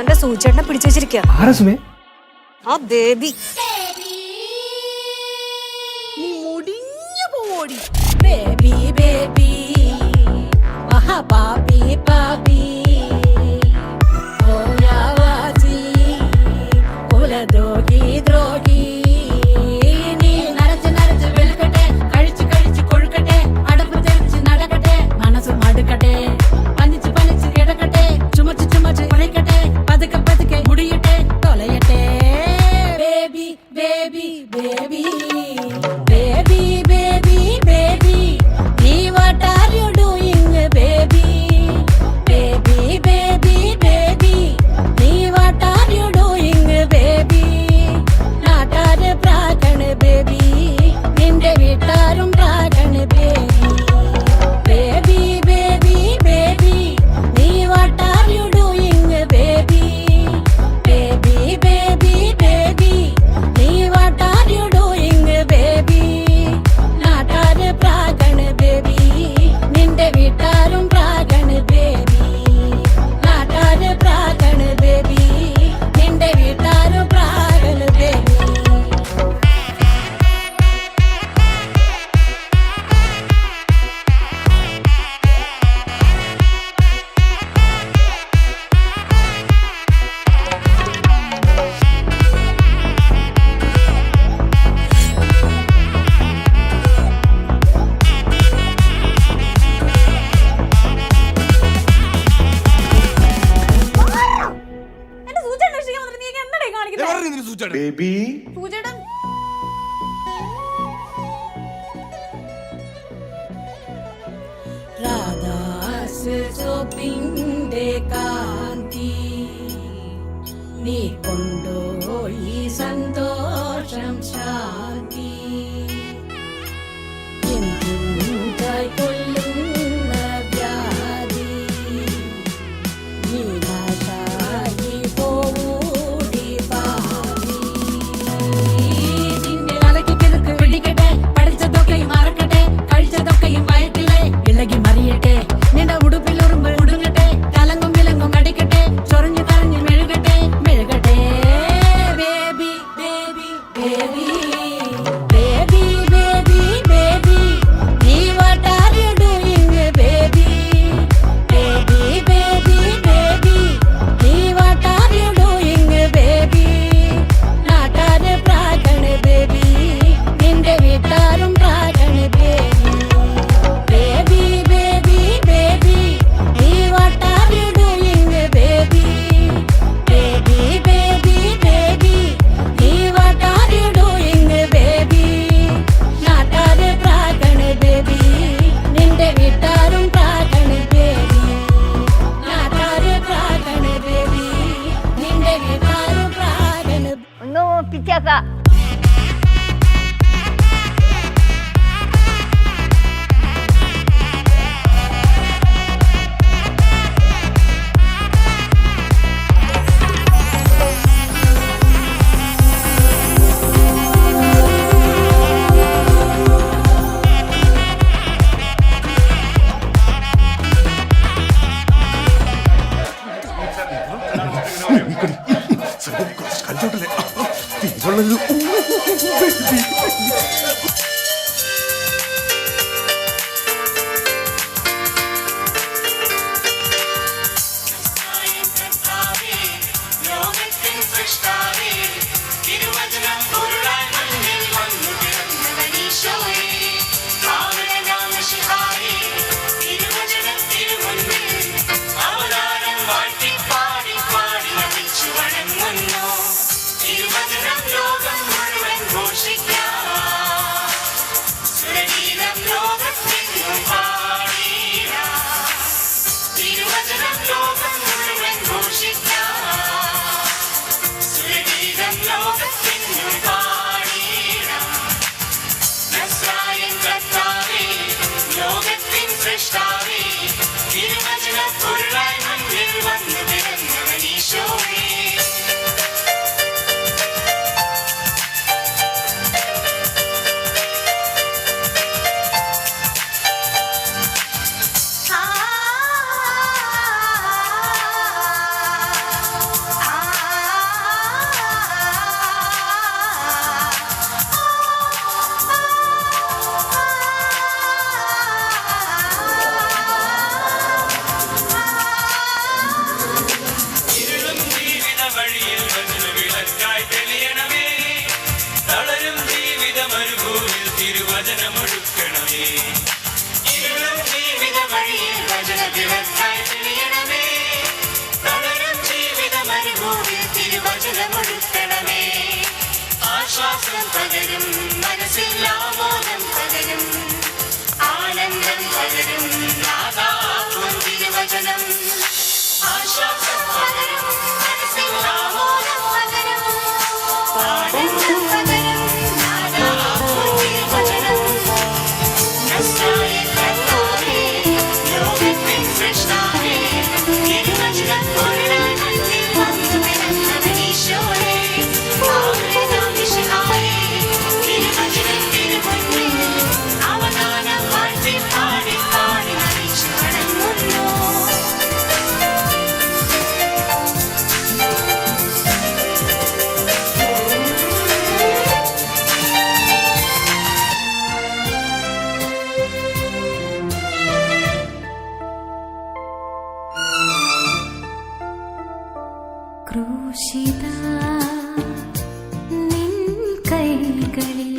അവന്റെ സൂചേട്ടനെ പിടിച്ചു വെച്ചിരിക്കുക ബേബി. പൂജയുടെ രാധാസുപിന്റെ കാന്തി നീ കൊണ്ടോ സ്വയം കുറച്ച് കണ്ടോട്ടല്ലേ Stadt. ആശ്വാസം പകരും മനസ്സിൽ ആമോദം പകരും. ആനന്ദം പകരും നാദാത്മം തിരുവചനം. ക്രൂശിത. നിൻ കൈകളിൽ